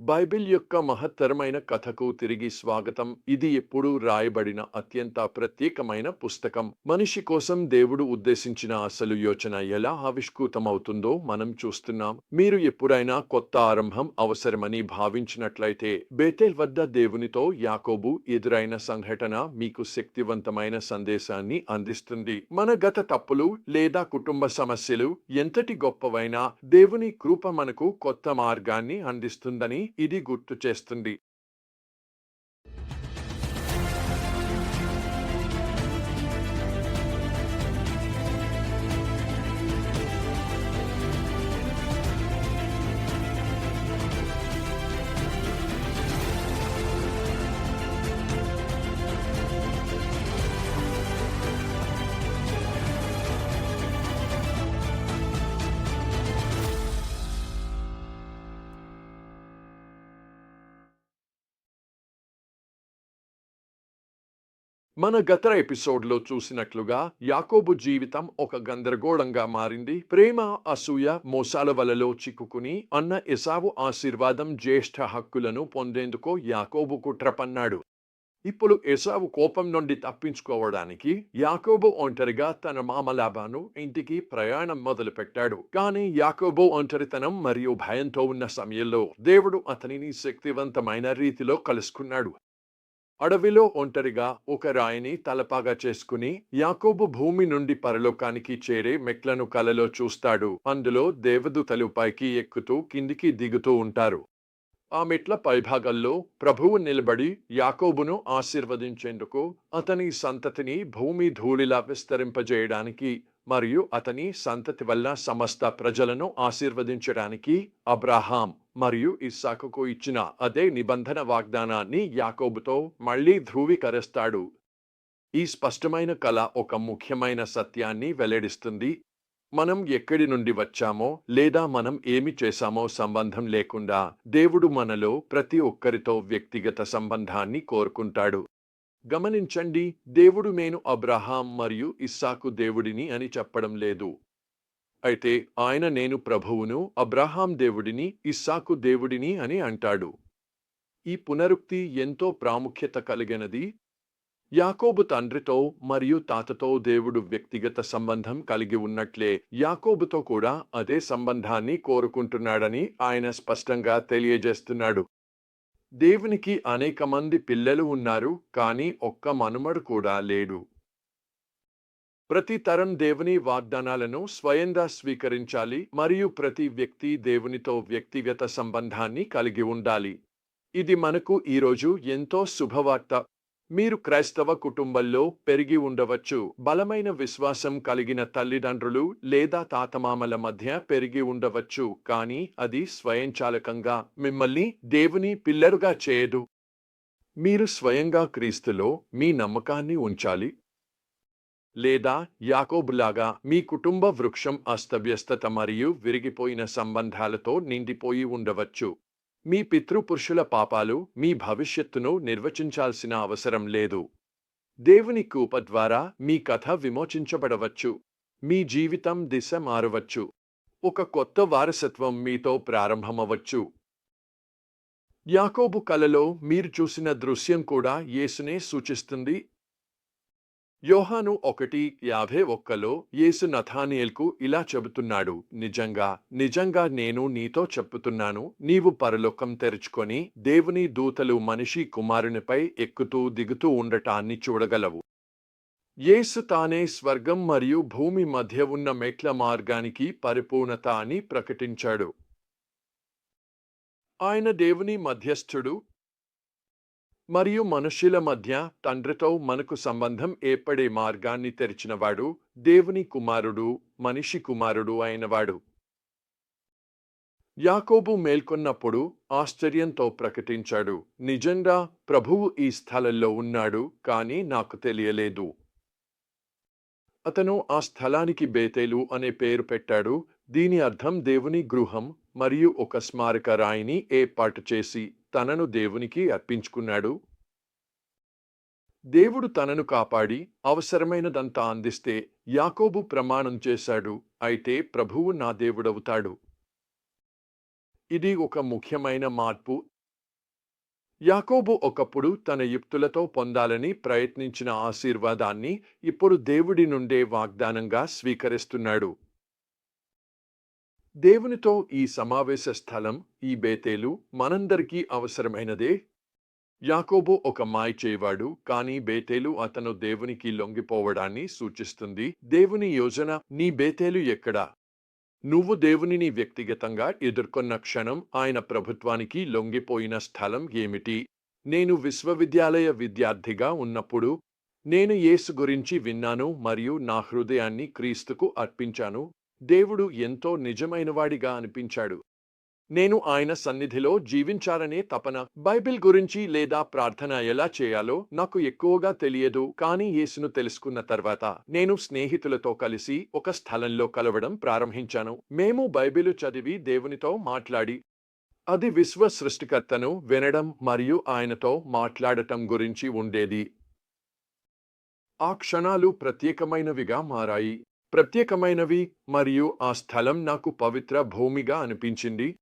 Bible యొక్క మహత్తరమైన కథకు తిరిగి స్వాగతం. ఇది ఎప్పుడూ రాయబడిన అత్యంత ప్రత్యేకమైన పుస్తకం. మనిషి కోసం దేవుడు ఉద్దేశించిన అసలు యోచన ఎలా ఆవిష్కృతమవుతుందో మనం చూస్తున్నాం. మీరు ఎప్పుడైనా కొత్త ఆరంభం అవసరమని భావించినట్లయితే బేతేల్ వద్ద దేవునితో యాకోబు ఎదురైన సంఘటన మీకు శక్తివంతమైన సందేశాన్ని అందిస్తుంది. మన గత తప్పులు లేదా కుటుంబ సమస్యలు ఎంతటి గొప్పవైనా దేవుని కృప మనకు కొత్త మార్గాన్ని అందిస్తుందని ఇది గుర్తు చేస్తుంది. మన గత ఎపిసోడ్లో చూసినట్లుగా యాకోబు జీవితం ఒక గందరగోళంగా మారింది. ప్రేమ అసూయ మోసాల వలలో చిక్కుకుని అన్న ఎసావు ఆశీర్వాదం జ్యేష్ఠ హక్కులను పొందేందుకు యాకోబు కుట్ర పన్నాడు. ఇప్పుడు ఎసావు కోపం నుండి తప్పించుకోవడానికి యాకోబు ఒంటరిగా తన మామ లాభాను ఇంటికి ప్రయాణం మొదలుపెట్టాడు. కానీ యాకోబు ఒంటరితనం మరియు భయంతో ఉన్న సమయంలో దేవుడు అతనిని శక్తివంతమైన రీతిలో కలుసుకున్నాడు. అడవిలో ఒంటరిగా ఒక రాయిని తలపాగా చేసుకుని యాకోబు భూమి నుండి పరలోకానికి చేరే మెట్లను కలలో చూస్తాడు. అందులో దేవదూతలు పైకి ఎక్కుతూ కిందికి దిగుతూ ఉంటారు. ఆ మెట్ల పైభాగంలో ప్రభువు నిలబడి యాకోబును ఆశీర్వదించేందుకు అతని సంతతిని భూమి ధూళిలా విస్తరింపజేయడానికి మరియు అతని సంతతి వల్ల సమస్త ప్రజలను ఆశీర్వదించడానికి అబ్రాహాం మరియు ఇస్సాకుకు ఇచ్చిన అదే నిబంధన వాగ్దానాన్ని యాకోబుతో మళ్ళీ ధృవీకరిస్తాడు. ఈ స్పష్టమైన కళ ఒక ముఖ్యమైన సత్యాన్ని వెల్లడిస్తుంది. మనం ఎక్కడి నుండి వచ్చామో లేదా మనం ఏమి చేశామో సంబంధం లేకుండా దేవుడు మనలో ప్రతి ఒక్కరితో వ్యక్తిగత సంబంధాన్ని కోరుకుంటాడు. గమనించండి దేవుడు నేను అబ్రహాం మరియు ఇస్సాకు దేవుడిని అని చెప్పడం లేదు. అయితే ఆయన నేను ప్రభువును అబ్రహాం దేవుడిని ఇస్సాకు దేవుడిని అని అంటాడు. ఈ పునరుక్తి ఎంతో ప్రాముఖ్యత కలిగినది. యాకోబు తండ్రితో మరియు తాతతో దేవుడు వ్యక్తిగత సంబంధం కలిగి ఉన్నట్లే యాకోబుతో కూడా అదే సంబంధాన్ని కోరుకుంటున్నాడని ఆయన స్పష్టంగా తెలియజేస్తున్నాడు. దేవునికి అనేక మంది పిల్లలు ఉన్నారు కానీ ఒక్క మనుమడు కూడా లేడు. ప్రతి తరం దేవుని వాగ్దానాలను స్వయంగా స్వీకరించాలి మరియు ప్రతి వ్యక్తి దేవునితో వ్యక్తిగత సంబంధాన్ని కలిగి ఉండాలి. ఇది మనకు ఈరోజు ఎంతో శుభవార్త. మీరు క్రైస్తవ కుటుంబంలో పెరిగి ఉండవచ్చు. బలమైన విశ్వాసం కలిగిన తల్లిదండ్రులు లేదా తాతమామల మధ్య పెరిగి ఉండవచ్చు. కానీ అది స్వయంచాలకంగా మిమ్మల్ని దేవుని పిల్లరుగా చేయదు. మీరు స్వయంగా క్రీస్తులో మీ నమ్మకాన్ని ఉంచాలి. లేదా యాకోబులాగా మీ కుటుంబ వృక్షం అస్తవ్యస్తత మరియు విరిగిపోయిన సంబంధాలతో నిండిపోయి ఉండవచ్చు. మీ పితృపురుషుల పాపాలు మీ భవిష్యత్తును నిర్వచించాల్సిన అవసరం లేదు. దేవుని కూప ద్వారా మీ కథ విమోచించబడవచ్చు. మీ జీవితం దిశ మారవచ్చు. ఒక కొత్త వారసత్వం మీతో ప్రారంభమవచ్చు. యాకోబు కలలో మీరు చూసిన దృశ్యం కూడా యేసునే సూచిస్తుంది. యోహాను ఒకటి యాభై ఒక్కలో యేసు నథానియల్కు ఇలా చెబుతున్నాడు నిజంగా నిజంగా నేను నీతో చెప్పుతున్నాను నీవు పరలోకం తెరుచుకొని దేవుని దూతలు మనిషి కుమారునిపై ఎక్కుతూ దిగుతూ ఉండటాన్ని చూడగలవు. యేసు తానే స్వర్గం మరియు భూమి మధ్య ఉన్న మెట్ల మార్గానికి పరిపూర్ణత అని ప్రకటించాడు. ఆయన దేవుని మధ్యస్థుడు మరియు మనుష్యుల మధ్య తండ్రితో మనకు సంబంధం ఏర్పడే మార్గాన్ని తెరిచినవాడు దేవుని కుమారుడు మనిషి కుమారుడు అయినవాడు. యాకోబు మేల్కొన్నప్పుడు ఆశ్చర్యంతో ప్రకటించాడు నిజంగా ప్రభువు ఈ స్థలంలో ఉన్నాడు కానీ నాకు తెలియలేదు. అతను ఆ స్థలానికి బేతేలు అనే పేరు పెట్టాడు దీని అర్థం దేవుని గృహం మరియు ఒక స్మారక రాయిని ఏర్పాటు చేసి తనను దేవునికి అర్పించుకున్నాడు. దేవుడు తనను కాపాడి అవసరమైనదంతా అందిస్తే యాకోబు ప్రమాణం చేశాడు. అయితే ప్రభువు నా దేవుడవుతాడు. ఇది ఒక ముఖ్యమైన మార్పు. యాకోబు ఒకప్పుడు తన యుక్తులతో పొందాలని ప్రయత్నించిన ఆశీర్వాదాన్ని ఇప్పుడు దేవుడి నుండే వాగ్దానంగా స్వీకరిస్తున్నాడు. దేవునితో ఈ సమావేశ స్థలం ఈ బేతేలు మనందరికీ అవసరమైనదే. యాకోబు ఒక మాయ చేయవాడు కానీ బేతేలు అతను దేవునికి లొంగిపోవడాన్ని సూచిస్తుంది. దేవుని యోజన నీ బేతేలు ఎక్కడా? నువ్వు దేవునిని వ్యక్తిగతంగా ఎదుర్కొన్న క్షణం ఆయన ప్రభుత్వానికి లొంగిపోయిన స్థలం ఏమిటి? నేను విశ్వవిద్యాలయ విద్యార్థిగా ఉన్నప్పుడు నేను యేసు గురించి విన్నాను మరియు నా హృదయాన్ని క్రీస్తుకు అర్పించాను. దేవుడు ఎంతో నిజమైనవాడిగా అనిపించాడు. నేను ఆయన సన్నిధిలో జీవించాలనే తపన బైబిల్ గురించి లేదా ప్రార్థన ఎలా చేయాలో నాకు ఎక్కువగా తెలియదు కానీ యేసును తెలుసుకున్న తర్వాత నేను స్నేహితులతో కలిసి ఒక స్థలంలో కలవడం ప్రారంభించాను. మేము బైబిలు చదివి దేవునితో మాట్లాడి అది విశ్వ సృష్టికర్తను వినడం మరియు ఆయనతో మాట్లాడటం గురించి ఉండేది. ఆ క్షణాలు ప్రత్యేకమైనవిగా మారాయి. ప్రత్యేకమైనవి మరియు ఆ స్థలం నాకు పవిత్ర భూమిగా అనిపించింది.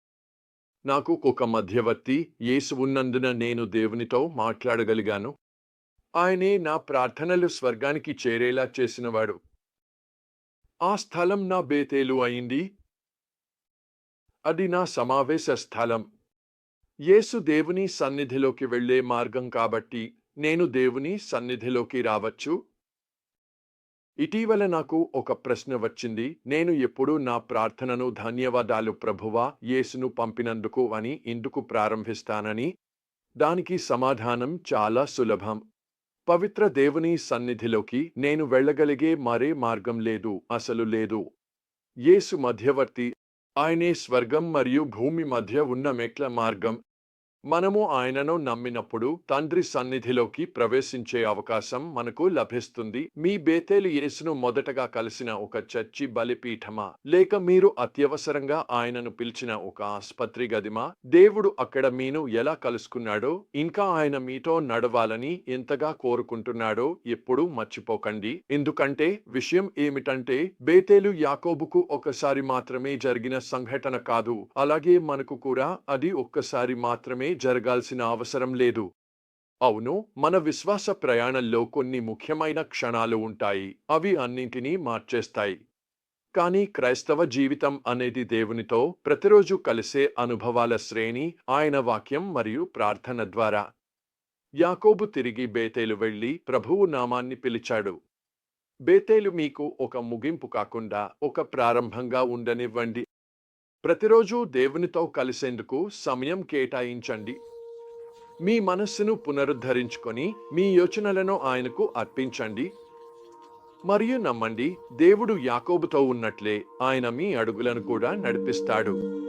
నాకు ఒక మధ్యవర్తి యేసు ఉన్నందున నేను దేవునితో మాట్లాడగలిగాను. ఆయనే నా ప్రార్థనలు స్వర్గానికి చేరేలా చేసినవాడు. ఆ స్థలం నా బేతేలు అయింది. అది నా సమావేశ స్థలం. యేసు దేవుని సన్నిధిలోకి వెళ్ళే మార్గం కాబట్టి నేను దేవుని సన్నిధిలోకి రావచ్చు. ఇటీవల నాకు ఒక ప్రశ్న వచ్చింది. నేను ఎప్పుడు నా ప్రార్థనను ధన్యవాదాలు ప్రభువా యేసును పంపినందుకు అని ఎందుకు ప్రారంభిస్తానని? దానికి సమాధానం చాలా సులభం. పవిత్ర దేవుని సన్నిధిలోకి నేను వెళ్ళగలిగే మరే మార్గం లేదు అసలు లేదు. యేసు మధ్యవర్తి ఆయనే స్వర్గం మరియు భూమి మధ్య ఉన్న మెట్ల మార్గం. మనము ఆయనను నమ్మినప్పుడు తండ్రి సన్నిధిలోకి ప్రవేశించే అవకాశం మనకు లభిస్తుంది. మీ బేతేలు యేసును మొదటగా కలిసిన ఒక చర్చి బలిపీఠమా? లేక మీరు అత్యవసరంగా ఆయనను పిలిచిన ఒక ఆస్పత్రి గదిమా? దేవుడు అక్కడ మీను ఎలా కలుసుకున్నాడో ఇంకా ఆయన మీతో నడవాలని ఎంతగా కోరుకుంటున్నాడో ఎప్పుడూ మర్చిపోకండి. ఎందుకంటే విషయం ఏమిటంటే బేతేలు యాకోబుకు ఒకసారి మాత్రమే జరిగిన సంఘటన కాదు. అలాగే మనకు కూడా అది ఒక్కసారి మాత్రమే జరగాల్సిన అవసరం లేదు. అవును మన విశ్వాస ప్రయాణంలో కొన్ని ముఖ్యమైన క్షణాలు ఉంటాయి. అవి అన్నింటినీ మార్చేస్తాయి. కానీ క్రైస్తవ జీవితం అనేది దేవునితో ప్రతిరోజు కలిసే అనుభవాల శ్రేణి ఆయన వాక్యం మరియు ప్రార్థన ద్వారా. యాకోబు తిరిగి బేతేలు వెళ్ళి ప్రభువు నామాన్ని పిలిచాడు. బేతేలు మీకు ఒక ముగింపు కాకుండా ఒక ప్రారంభంగా ఉండనివ్వండి. ప్రతిరోజు దేవునితో కలిసేందుకు సమయం కేటాయించండి. మీ మనస్సును పునరుద్ధరించుకొని మీ యోచనలను ఆయనకు అర్పించండి. మరియు నమ్మండి దేవుడు యాకోబుతో ఉన్నట్లే ఆయన మీ అడుగులను కూడా నడిపిస్తాడు.